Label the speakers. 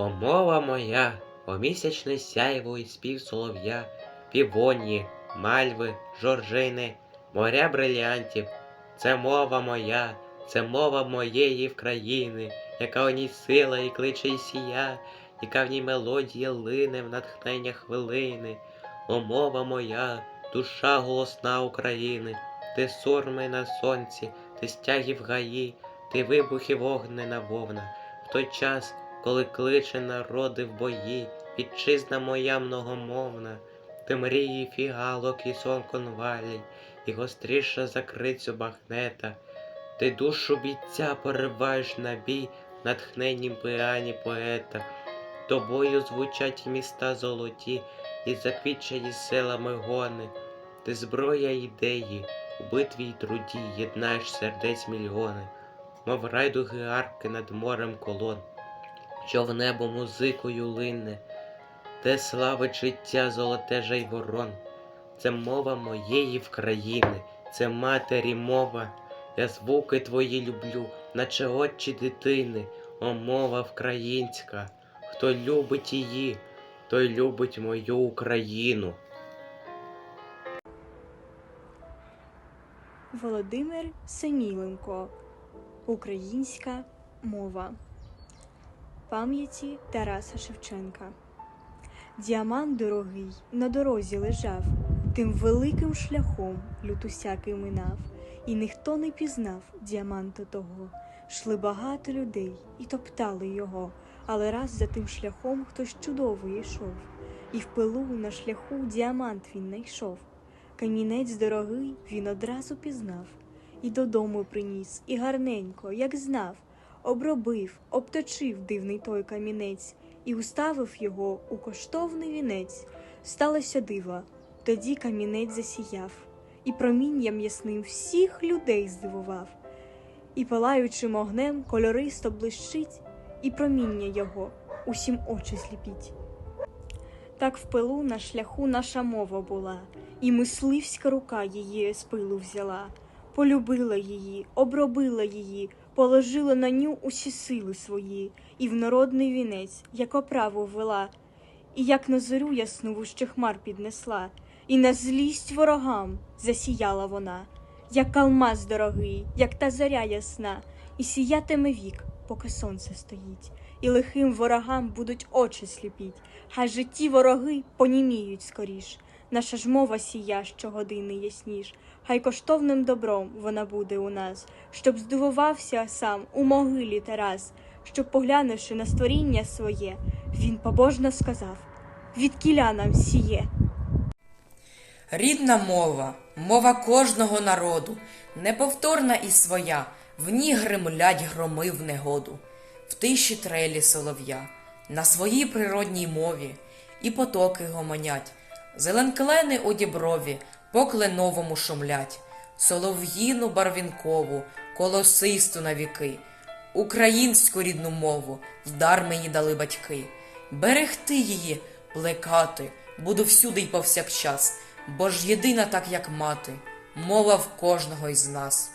Speaker 1: О, мова моя, о місячне сяйво і спів солов'я, півоні, мальви, жоржини, моря брилянтів. Це мова моя, це мова моєї в країни, яка у ній сила і кличе і сія, яка в ній мелодія лине в натхнення хвилини. О, мова моя, душа голосна України, ти сурми на сонці, ти стяги в гаї, ти вибухи вогнена вовна. В той час, коли кличе народи в бої, вітчизна моя многомовна, ти мрії фігалок і сон конвалій, і гостріша закрицю бахнета, ти душу бійця пориваєш на бій, натхненнім піані поета. Тобою звучать міста золоті, і заквітчені селами гони. Ти зброя ідеї, у битві й труді єднаєш сердець мільйони, мов райдуги арки над морем колон, що в небо музикою лине, де славить життя золоте жайворон. Це мова моєї в країни, це матері мова. Я звуки твої люблю, наче очі дитини, о мова вкраїнська. Хто любить її, той любить мою Україну.
Speaker 2: Володимир Семіленко. Українська мова. Пам'яті Тараса Шевченка. Діамант дорогий на дорозі лежав, тим великим шляхом лютусякий минав, і ніхто не пізнав діаманта того. Шли багато людей і топтали його, але раз за тим шляхом хтось чудовий йшов, і в пилу на шляху діамант він знайшов. Камінець дорогий він одразу пізнав, і додому приніс, і гарненько, як знав, обробив, обточив дивний той камінець і уставив його у коштовний вінець. Сталося диво, тоді камінець засіяв, і промінням ясним всіх людей здивував, і палаючим огнем кольористо блищить, і проміння його усім очі сліпіть. Так в пилу на шляху наша мова була, і мисливська рука її з пилу взяла, полюбила її, обробила її, положила на ню усі сили свої, і в народний вінець, як оправу ввела, і як на зорю ясну вуще хмар піднесла, і на злість ворогам засіяла вона, як алмаз дорогий, як та зоря ясна, і сіятиме вік, поки сонце стоїть, і лихим ворогам будуть очі сліпіть, хай житті вороги поніміють скоріш. Наша ж мова сія щогодини ясніш, хай коштовним добром вона буде у нас, щоб здивувався сам у могилі Тарас, щоб, поглянувши на створіння своє, він побожно сказав: Відкіля нам сіє.
Speaker 3: Рідна мова, мова кожного народу, неповторна і своя, в ній гремлять громи в негоду, в тиші трелі солов'я, на своїй природній мові, і потоки гомонять, зеленклени у діброві по шумлять, солов'їну барвінкову, колосисту на віки, українську рідну мову в дар мені дали батьки. Берегти її, плекати, буду всюди й повсякчас, бо ж єдина так, як мати, мова в кожного із нас.